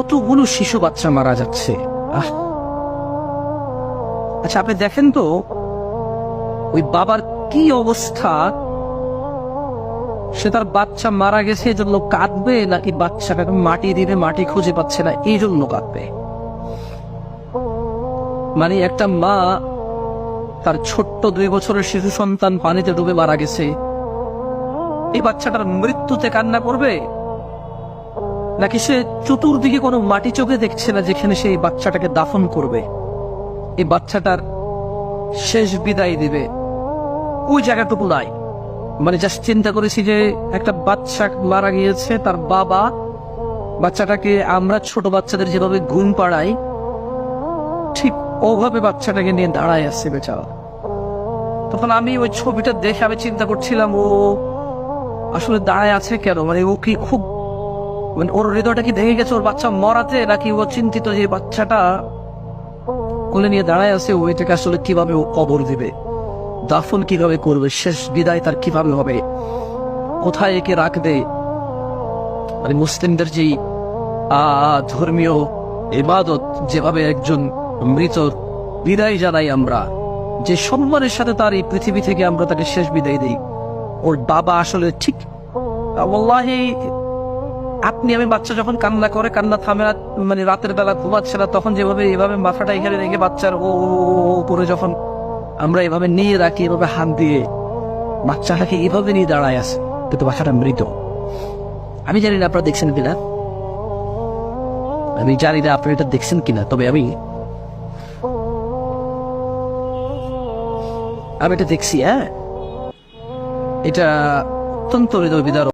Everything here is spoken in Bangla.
কতগুলো শিশু বাচ্চা মারা যাচ্ছে? আচ্ছা আপনি দেখেন তো, ওই বাবার কি অবস্থা? সে তার বাচ্চা মারা গেছে এই জন্য কাঁদবে, নাকি বাচ্চাটাকে মাটি দিবে, মাটি খুঁজে পাচ্ছে না এই জন্য কাঁদবে? মানে একটা মা, তার ছোট্ট দুই বছরের শিশু সন্তান পানিতে ডুবে মারা গেছে। এই বাচ্চাটার মৃত্যুতে কান্না করবে? নাকি সে চতুর্দিকে কোনো মাটি চোখে দেখছে না যেখানে সেই বাচ্চাটাকে দাফন করবে? এই বাচ্চাটার শেষ বিদায় দিবে। ওই জায়গাটুকু নাই। মানে জাস্ট চিন্তা করেছি যে একটা বাচ্চা মারা গিয়েছে, তার বাবা বাচ্চাটাকে আমরা ছোট বাচ্চাদের যেভাবে ঘুম পাড়াই, ঠিক ওভাবে বাচ্চাটাকে নিয়ে দাঁড়ায় আসছে বেচারা। তখন আমি ওই ছবিটা দেখে আমি চিন্তা করছিলাম, ও আসলে দাঁড়ায় আছে কেন? মানে ও কি খুব মানে ওর হৃদয়টা কি ভেঙে গেছে, ওর বাচ্চা মরাতে নাকি ও চিন্তিত যে বাচ্চাটা? কোলে নিয়ে দাঁড়ায় আছে, ও এটাকে আসলে কীভাবে ও কবর দিবে? দাফন কীভাবে করবে? শেষ বিদায় তার কীভাবে হবে? কোথায় একে রাখবে? মানে মুসলিমদের যেই ধর্মীয় ইবাদত, যেভাবে একজন মৃত বিদায় জানাই আমরা, যে সম্মানের সাথে তার এই পৃথিবী থেকে আমরা তাকে শেষ বিদায় দিই। ওর বাবা আসলে ঠিক ওল্লাহি আপনি আমি বাচ্চা যখন কান্না করে, কান্না থামে না মানে রাতের বেলা ঘুমাচ্ছে না, তখন যেভাবে, এভাবে মাথাটা এখানে রেখে বাচ্চার ও করে যখন আমরা এভাবে নিয়ে রাখি, এভাবে হাত দিয়ে, বাচ্চাটাকে এভাবে নিয়ে দাঁড়ায় আছে, কিন্তু বাচ্চাটা মৃত। আমি জানি না আপনারা দেখছেন কিনা। আমি জানি না আপনি এটা দেখছেন কিনা, তবে আমি আমি এটা দেখছি হ্যাঁ। এটা অত্যন্ত হৃদয় বিদারক।